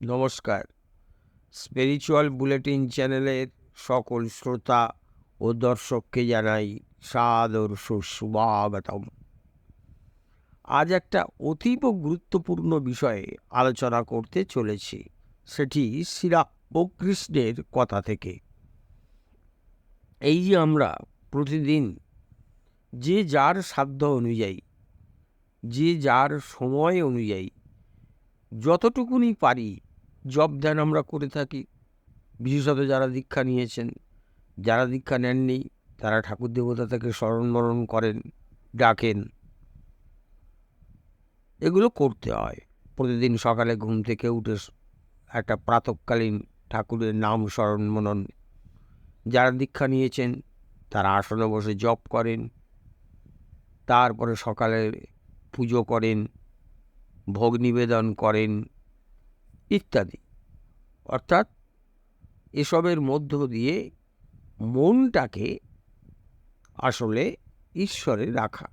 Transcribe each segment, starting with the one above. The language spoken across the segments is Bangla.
নমস্কার। স্পিরিচুয়াল বুলেটিন চ্যানেলের সকল শ্রোতা ও দর্শককে জানাই সাদর সুস্বাগতম। আজ একটা অতীব গুরুত্বপূর্ণ বিষয়ে আলোচনা করতে চলেছি, সেটি শ্রীরা ও কৃষ্ণের কথা থেকে। এই যে আমরা প্রতিদিন যে যার সাধ্য অনুযায়ী, যে যার সময় অনুযায়ী যতটুকুনি পারি জব ধ্যান আমরা করে থাকি। বিশেষত যারা দীক্ষা নিয়েছেন, যারা দীক্ষা নেননি, তারা ঠাকুর দেবতা থেকে স্মরণ মরণ করেন, ডাকেন। এগুলো করতে হয়। প্রতিদিন সকালে ঘুম থেকে উঠে একটা প্রাতকালীন ঠাকুরের নাম স্মরণ মনন। যারা দীক্ষা নিয়েছেন, তারা আসনে বসে জপ করেন। তারপরে সকালে পুজো করেন, ভোগ নিবেদন করেন। ইত্যাদি। অর্থাৎ এসবের মধ্য দিয়ে মনটাকে আসলে ঈশ্বরে রাখা।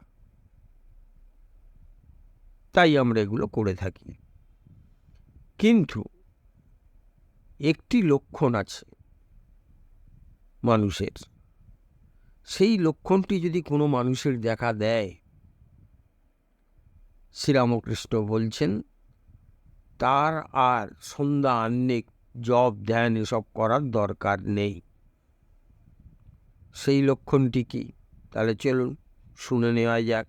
তাই আমরা এগুলো করে থাকি। কিন্তু একটি লক্ষণ আছে মানুষের। সেই লক্ষণটি যদি কোনো মানুষের দেখা দেয়, শ্রীরামকৃষ্ণ বলছেন তার আর সন্ধ্যা আহ্নিক, জব, ধ্যান এসব করার দরকার নেই। সেই লক্ষণটি কি? তাহলে চলুন শুনে নেওয়া যাক।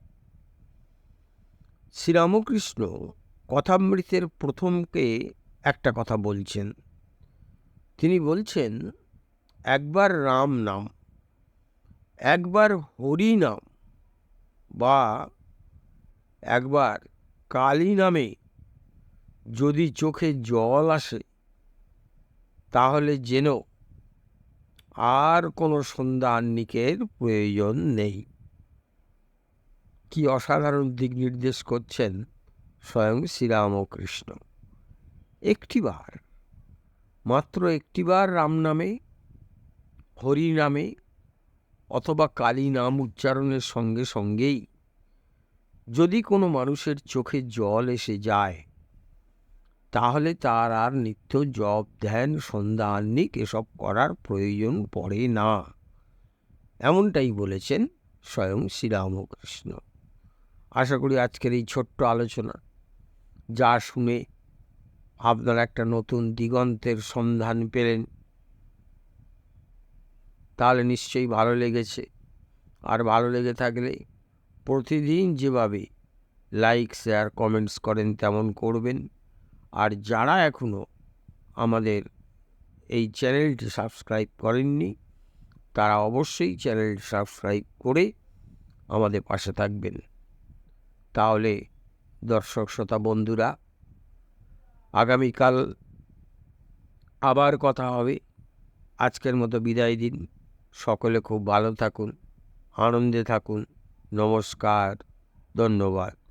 শ্রীরামকৃষ্ণ কথামৃতের প্রথমকে একটা কথা বলছেন। তিনি বলছেন, একবার রাম নাম, একবার হরি নাম বা একবার কালী নামে যদি চোখে জল আসে, তাহলে যেন আর কোনো সন্ধ্যা আহ্নিকের প্রয়োজন নেই। কি অসাধারণ দিক নির্দেশ করছেন স্বয়ং শ্রীরামকৃষ্ণ। একটিবার, মাত্র একটিবার রাম নামে, হরি নামে, অথবা কালী নাম উচ্চারণের সঙ্গে সঙ্গেই যদি কোনো মানুষের চোখে জল এসে যায় তাহলে তার আর নিত্য জপ, ধ্যান, সন্ধ্যা, আহ্নিক এসব করার প্রয়োজন পড়ে না। এমনটাই বলেছেন স্বয়ং শ্রীরামকৃষ্ণ। আশা করি আজকের এই ছোট্ট আলোচনা যা শুনে আপনারা একটা নতুন দিগন্তের সন্ধান পেলেন, তাহলে নিশ্চয়ই ভালো লেগেছে। আর ভালো লেগে থাকলে প্রতিদিন যেভাবে লাইক শেয়ার কমেন্টস করেন, তেমন করবেন। আর যারা এখনও আমাদের এই চ্যানেলটি সাবস্ক্রাইব করেননি, তারা অবশ্যই চ্যানেলটি সাবস্ক্রাইব করে আমাদের পাশে থাকবেন। তাহলে দর্শক শ্রোতা বন্ধুরা, আগামীকাল আবার কথা হবে। আজকের মতো বিদায় দিন। সকলে খুব ভালো থাকুন, আনন্দে থাকুন। নমস্কার, ধন্যবাদ।